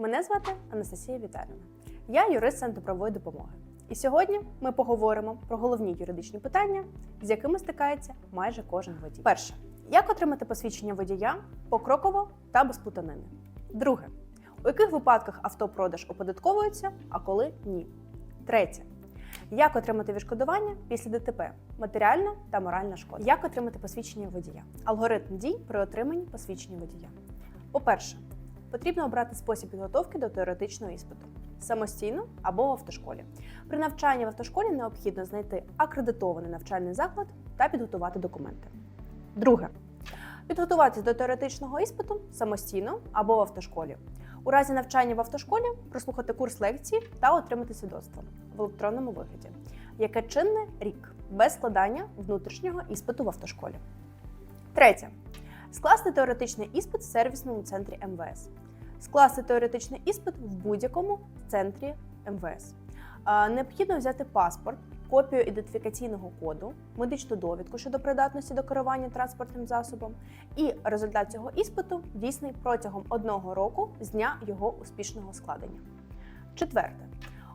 Мене звати Анастасія Віталіївна. Я юрист Центру правової допомоги. І сьогодні ми поговоримо про головні юридичні питання, з якими стикається майже кожен водій. Перше, як отримати посвідчення водія покроково та без плутанини. Друге, у яких випадках автопродаж оподатковується, а коли ні. Третє. Як отримати відшкодування після ДТП матеріальна та моральна шкода? Як отримати посвідчення водія? Алгоритм дій при отриманні посвідчення водія. По-перше, потрібно обрати спосіб підготовки до теоретичного іспиту самостійно або в автошколі. При навчанні в автошколі необхідно знайти акредитований навчальний заклад та підготувати документи. Друге. Підготуватися до теоретичного іспиту самостійно або в автошколі. У разі навчання в автошколі прослухати курс лекцій та отримати свідоцтво в електронному вигляді, яке чинне рік без складання внутрішнього іспиту в автошколі. Третє. Скласти теоретичний іспит в сервісному центрі МВС. Скласти теоретичний іспит в будь-якому центрі МВС. Необхідно взяти паспорт, копію ідентифікаційного коду, медичну довідку щодо придатності до керування транспортним засобом, і результат цього іспиту дійсний протягом одного року з дня його успішного складення. Четверте.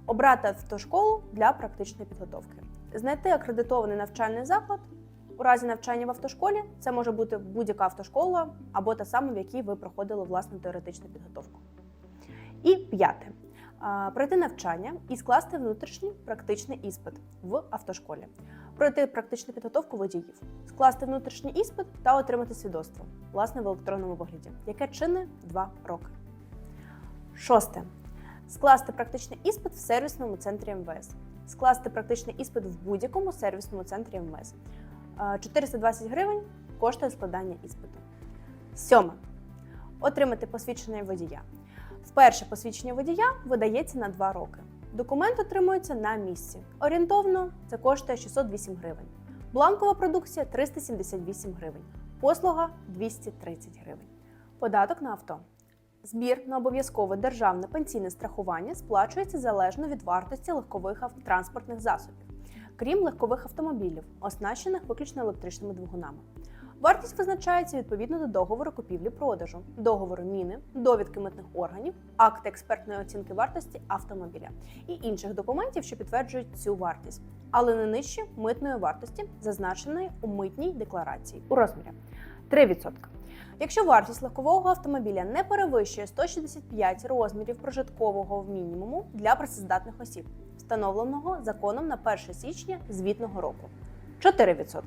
Обрати автошколу для практичної підготовки. Знайти акредитований навчальний заклад. У разі навчання в автошколі це може бути будь-яка автошкола або та сама, в якій ви проходили власну теоретичну підготовку. І п'яте. Пройти навчання і скласти внутрішній практичний іспит в автошколі. Пройти практичну підготовку водіїв, скласти внутрішній іспит та отримати свідоцтво, власне, в електронному вигляді, яке чинне 2 роки. Шосте. Скласти практичний іспит в сервісному центрі МВС. Скласти практичний іспит в будь-якому сервісному центрі МВС. Е, 420 гривень коштує складання іспиту. Сьоме. Отримати посвідчення водія. Вперше посвідчення водія видається на 2 роки. Документ отримується на місці. Орієнтовно це коштує 608 гривень. Бланкова продукція 378 гривень. Послуга 230 гривень. Податок на авто. Збір на обов'язкове державне пенсійне страхування сплачується залежно від вартості легкових автотранспортних засобів, крім легкових автомобілів, оснащених виключно електричними двигунами. Вартість визначається відповідно до договору купівлі-продажу, договору міни, довідки митних органів, акти експертної оцінки вартості автомобіля і інших документів, що підтверджують цю вартість, але не нижче митної вартості, зазначеної у митній декларації у розмірі 3%. Якщо вартість легкового автомобіля не перевищує 165 розмірів прожиткового в мінімуму для працездатних осіб, встановленого законом на 1 січня звітного року 4%.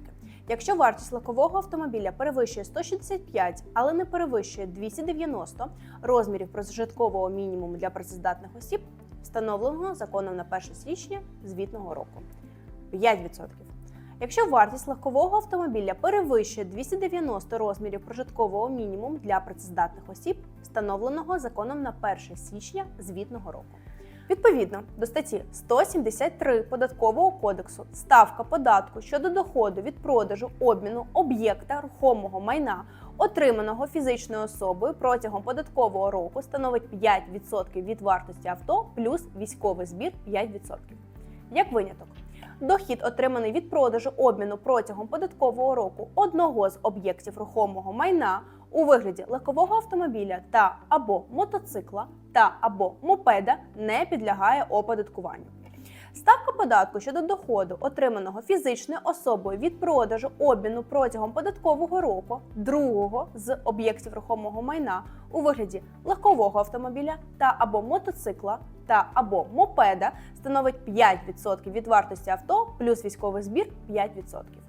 Якщо вартість легкового автомобіля перевищує 165, але не перевищує 290 розмірів прожиткового мінімуму для працездатних осіб, встановленого законом на 1 січня звітного року 5%. Якщо вартість легкового автомобіля перевищує 290 розмірів прожиткового мінімуму для працездатних осіб, встановленого законом на 1 січня звітного року. Відповідно до статті 173 податкового кодексу ставка податку щодо доходу від продажу обміну об'єкта рухомого майна, отриманого фізичною особою протягом податкового року, становить 5% від вартості авто плюс військовий збір 5%. Як виняток, дохід, отриманий від продажу обміну протягом податкового року одного з об'єктів рухомого майна у вигляді легкового автомобіля та або мотоцикла та або мопеда не підлягає оподаткуванню. Ставка податку щодо доходу, отриманого фізичною особою від продажу обміну протягом податкового року другого з об'єктів рухомого майна у вигляді легкового автомобіля та або мотоцикла та або мопеда становить 5% від вартості авто плюс військовий збір 5%.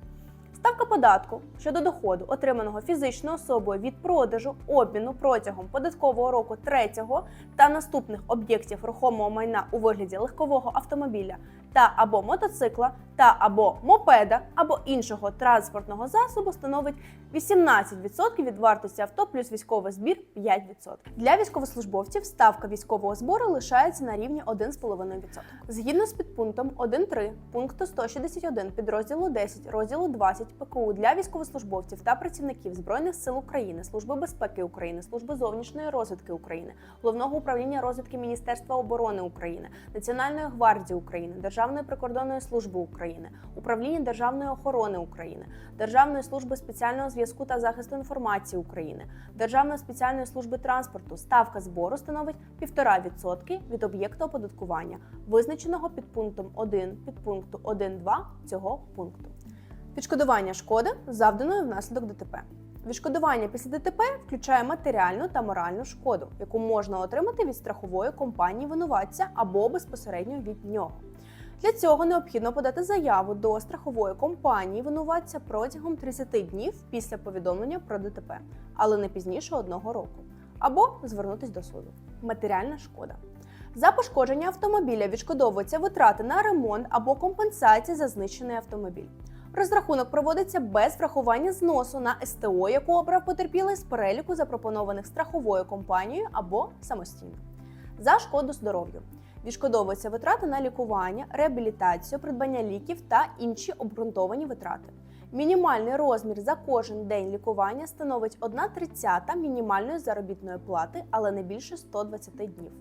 Ставка податку щодо доходу, отриманого фізичною особою від продажу обміну протягом податкового року третього та наступних об'єктів рухомого майна у вигляді легкового автомобіля та або мотоцикла та або мопеда або іншого транспортного засобу становить 18% від вартості авто плюс військовий збір 5%. Для військовослужбовців ставка військового збору лишається на рівні 1,5%. Згідно з підпунктом 1.3 пункту 161 підрозділу 10 розділу 20 ПКУ для військовослужбовців та працівників Збройних сил України, Служби безпеки України, Служби зовнішньої розвідки України, Головного управління розвідки Міністерства оборони України, Національної гвардії України, Державної Державної прикордонної служби України, Управління Державної охорони України, Державної служби спеціального зв'язку та захисту інформації України, Державної спеціальної служби транспорту ставка збору становить 1,5% від об'єкту оподаткування, визначеного під пунктом 1 підпункту 1.2 цього пункту. Відшкодування шкоди, завданої внаслідок ДТП. Відшкодування після ДТП включає матеріальну та моральну шкоду, яку можна отримати від страхової компанії винуватця або безпосередньо від нього. Для цього необхідно подати заяву до страхової компанії винуватця протягом 30 днів після повідомлення про ДТП, але не пізніше одного року, або звернутися до суду. Матеріальна шкода. За пошкодження автомобіля відшкодовуються витрати на ремонт або компенсації за знищений автомобіль. Розрахунок проводиться без врахування зносу на СТО, яку обрав потерпілий з переліку запропонованих страховою компанією або самостійно. За шкоду здоров'ю відшкодовуються витрати на лікування, реабілітацію, придбання ліків та інші обґрунтовані витрати. Мінімальний розмір за кожен день лікування становить 1,30 мінімальної заробітної плати, але не більше 120 днів.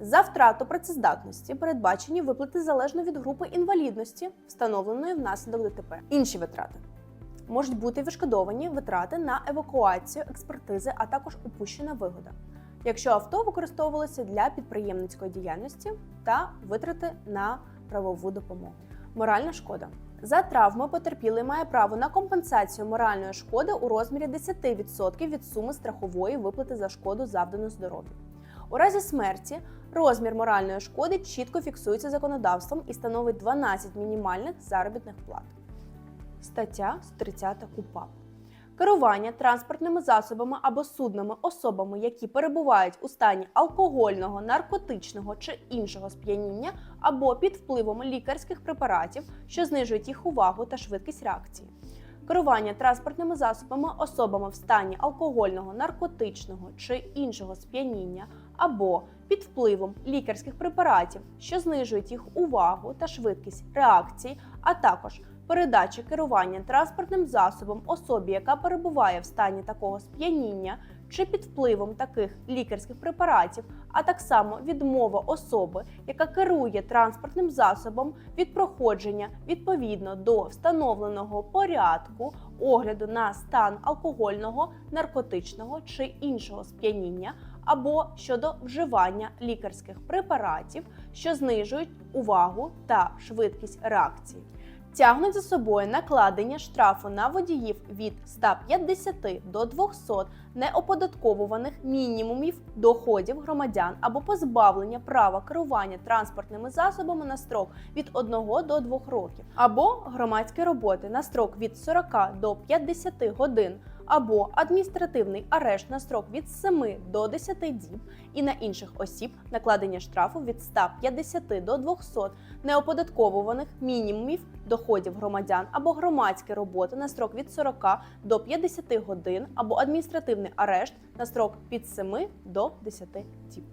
За втрату працездатності передбачені виплати залежно від групи інвалідності, встановленої внаслідок ДТП. Інші витрати можуть бути відшкодовані витрати на евакуацію, експертизи, а також упущена вигода, якщо авто використовувалося для підприємницької діяльності та витрати на правову допомогу. Моральна шкода. За травми потерпілий має право на компенсацію моральної шкоди у розмірі 10% від суми страхової виплати за шкоду завдану здоров'ю. У разі смерті розмір моральної шкоди чітко фіксується законодавством і становить 12 мінімальних заробітних плат. Стаття 130 КУПАП. Керування транспортними засобами або суднами особами, які перебувають у стані алкогольного, наркотичного чи іншого сп'яніння, або під впливом лікарських препаратів, що знижують їх увагу та швидкість реакції. Керування транспортними засобами особами в стані алкогольного, наркотичного чи іншого сп'яніння або під впливом лікарських препаратів, що знижують їх увагу та швидкість реакції, а також передача керування транспортним засобом особі, яка перебуває в стані такого сп'яніння чи під впливом таких лікарських препаратів, а так само відмова особи, яка керує транспортним засобом від проходження відповідно до встановленого порядку огляду на стан алкогольного, наркотичного чи іншого сп'яніння, або щодо вживання лікарських препаратів, що знижують увагу та швидкість реакції. Тягнуть за собою накладення штрафу на водіїв від 150 до 200 неоподатковуваних мінімумів доходів громадян або позбавлення права керування транспортними засобами на строк від 1 до 2 років, або громадські роботи на строк від 40 до 50 годин. Або адміністративний арешт на строк від 7 до 10 діб і на інших осіб накладення штрафу від 150 до 200 неоподатковуваних мінімумів доходів громадян або громадські роботи на строк від 40 до 50 годин, або адміністративний арешт на строк від 7 до 10 діб.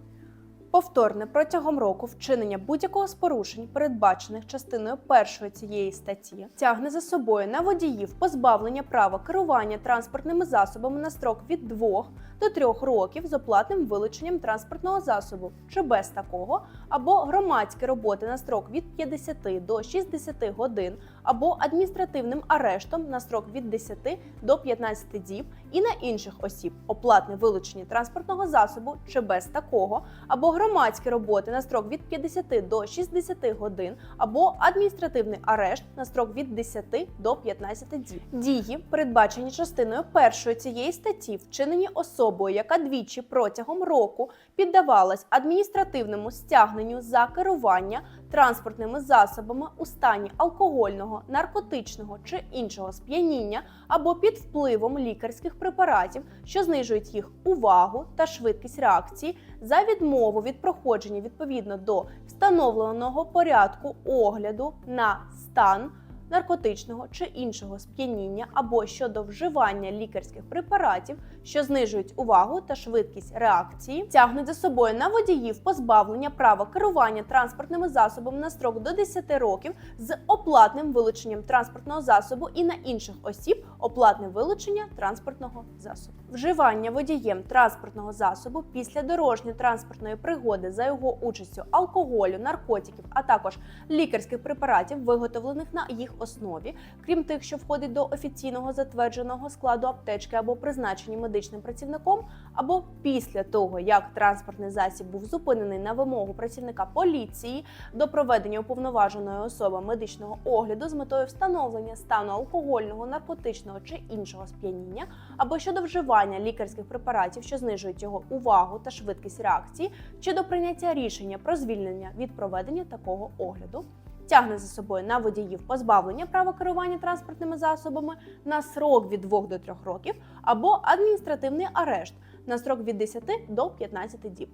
Повторне протягом року вчинення будь-якого з порушень, передбачених частиною першої цієї статті, тягне за собою на водіїв позбавлення права керування транспортними засобами на строк від 2 до 3 років з оплатним вилученням транспортного засобу чи без такого, або громадські роботи на строк від 50 до 60 годин, або адміністративним арештом на строк від 10 до 15 діб і на інших осіб оплатне вилучення транспортного засобу чи без такого, або громадські роботи на строк від 50 до 60 годин, або адміністративний арешт на строк від 10 до 15 діб. Дії, передбачені частиною першої цієї статті, вчинені особою, яка двічі протягом року піддавалась адміністративному стягненню за керування транспортними засобами у стані алкогольного, наркотичного чи іншого сп'яніння або під впливом лікарських препаратів, що знижують їх увагу та швидкість реакції за відмову від проходження відповідно до встановленого порядку огляду на стан наркотичного чи іншого сп'яніння або щодо вживання лікарських препаратів, що знижують увагу та швидкість реакції, тягнуть за собою на водіїв позбавлення права керування транспортними засобами на строк до 10 років з оплатним вилученням транспортного засобу і на інших осіб оплатне вилучення транспортного засобу. Вживання водієм транспортного засобу після дорожньо-транспортної пригоди за його участю алкоголю, наркотиків, а також лікарських препаратів, виготовлених на їх основі, крім тих, що входить до офіційного затвердженого складу аптечки або призначені медичним працівником, або після того, як транспортний засіб був зупинений на вимогу працівника поліції до проведення уповноваженої особи медичного огляду з метою встановлення стану алкогольного, наркотичного чи іншого сп'яніння, або щодо вживання лікарських препаратів, що знижують його увагу та швидкість реакції, чи до прийняття рішення про звільнення від проведення такого огляду. Тягне за собою на водіїв позбавлення права керування транспортними засобами на срок від 2 до 3 років або адміністративний арешт на срок від 10 до 15 діб.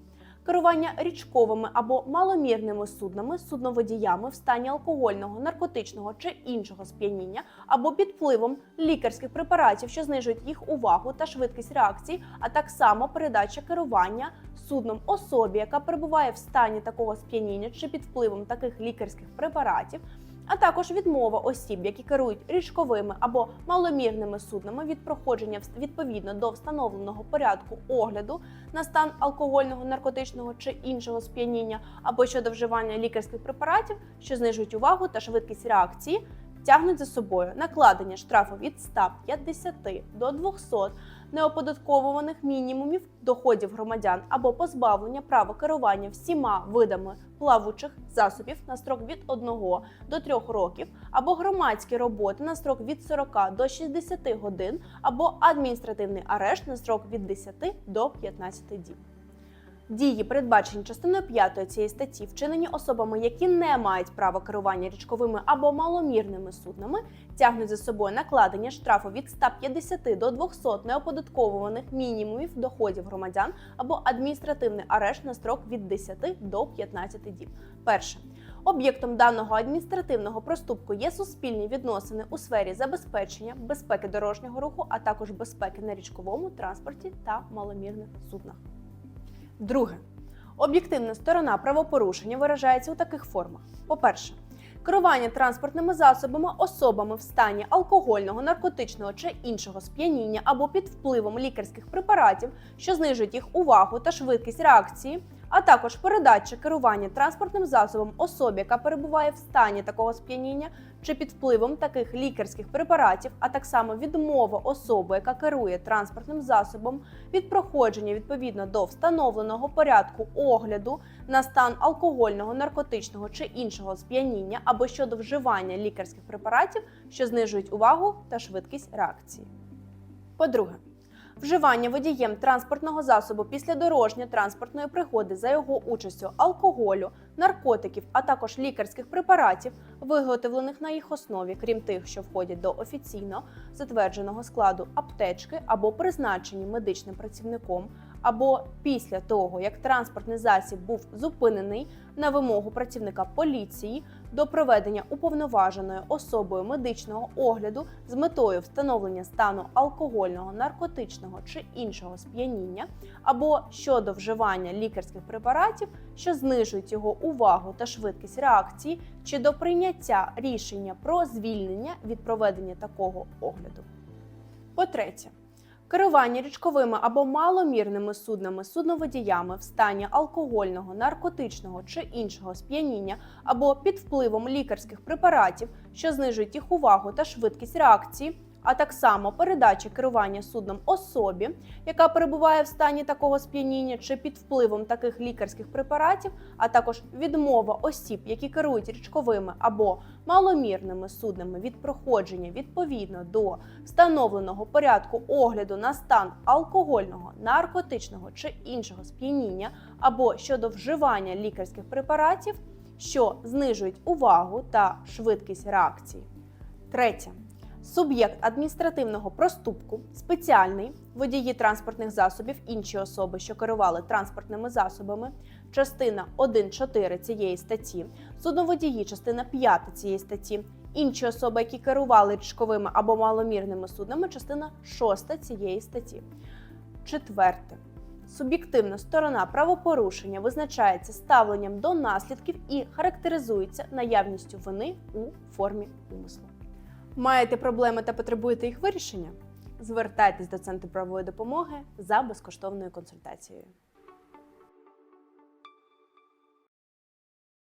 Керування річковими або маломірними суднами, судноводіями в стані алкогольного, наркотичного чи іншого сп'яніння, або під впливом лікарських препаратів, що знижують їх увагу та швидкість реакції, а так само передача керування судном особі, яка перебуває в стані такого сп'яніння чи під впливом таких лікарських препаратів. А також відмова осіб, які керують річковими або маломірними суднами від проходження відповідно до встановленого порядку огляду на стан алкогольного, наркотичного чи іншого сп'яніння, або щодо вживання лікарських препаратів, що знижують увагу та швидкість реакції, тягнуть за собою накладення штрафу від 150 до 200 неоподатковуваних мінімумів доходів громадян або позбавлення права керування всіма видами плавучих засобів на строк від 1 до 3 років, або громадські роботи на строк від 40 до 60 годин, або адміністративний арешт на строк від 10 до 15 діб. Дії, передбачені частиною 5 цієї статті, вчинені особами, які не мають права керування річковими або маломірними суднами, тягнуть за собою накладення штрафу від 150 до 200 неоподатковуваних мінімумів доходів громадян або адміністративний арешт на строк від 10 до 15 діб. Перше. Об'єктом даного адміністративного проступку є суспільні відносини у сфері забезпечення безпеки дорожнього руху, а також безпеки на річковому транспорті та маломірних суднах. Друге. Об'єктивна сторона правопорушення виражається у таких формах: по-перше, керування транспортними засобами особами в стані алкогольного, наркотичного чи іншого сп'яніння або під впливом лікарських препаратів, що знижують їх увагу та швидкість реакції, а також передача керування транспортним засобом особі, яка перебуває в стані такого сп'яніння чи під впливом таких лікарських препаратів, а так само відмова особи, яка керує транспортним засобом від проходження відповідно до встановленого порядку огляду на стан алкогольного, наркотичного чи іншого сп'яніння або щодо вживання лікарських препаратів, що знижують увагу та швидкість реакції. По-друге, вживання водієм транспортного засобу після дорожньо-транспортної пригоди за його участю алкоголю, наркотиків, а також лікарських препаратів, виготовлених на їх основі, крім тих, що входять до офіційно затвердженого складу аптечки або призначені медичним працівником, або після того, як транспортний засіб був зупинений на вимогу працівника поліції до проведення уповноваженою особою медичного огляду з метою встановлення стану алкогольного, наркотичного чи іншого сп'яніння, або щодо вживання лікарських препаратів, що знижують його увагу та швидкість реакції, чи до прийняття рішення про звільнення від проведення такого огляду. По-третє, Керування річковими або маломірними суднами судноводіями в стані алкогольного, наркотичного чи іншого сп'яніння або під впливом лікарських препаратів, що знижують їх увагу та швидкість реакції, а так само передача керування судном особі, яка перебуває в стані такого сп'яніння чи під впливом таких лікарських препаратів, а також відмова осіб, які керують річковими або маломірними суднами від проходження відповідно до встановленого порядку огляду на стан алкогольного, наркотичного чи іншого сп'яніння, або щодо вживання лікарських препаратів, що знижують увагу та швидкість реакції. Третє. Суб'єкт адміністративного проступку, спеціальний водії транспортних засобів, інші особи, що керували транспортними засобами, частина 1.4 цієї статті, судноводії, частина 5 цієї статті, інші особи, які керували річковими або маломірними суднами, частина 6 цієї статті. Четверте. Суб'єктивна сторона правопорушення визначається ставленням до наслідків і характеризується наявністю вини у формі умислу. Маєте проблеми та потребуєте їх вирішення? Звертайтесь до центру правової допомоги за безкоштовною консультацією.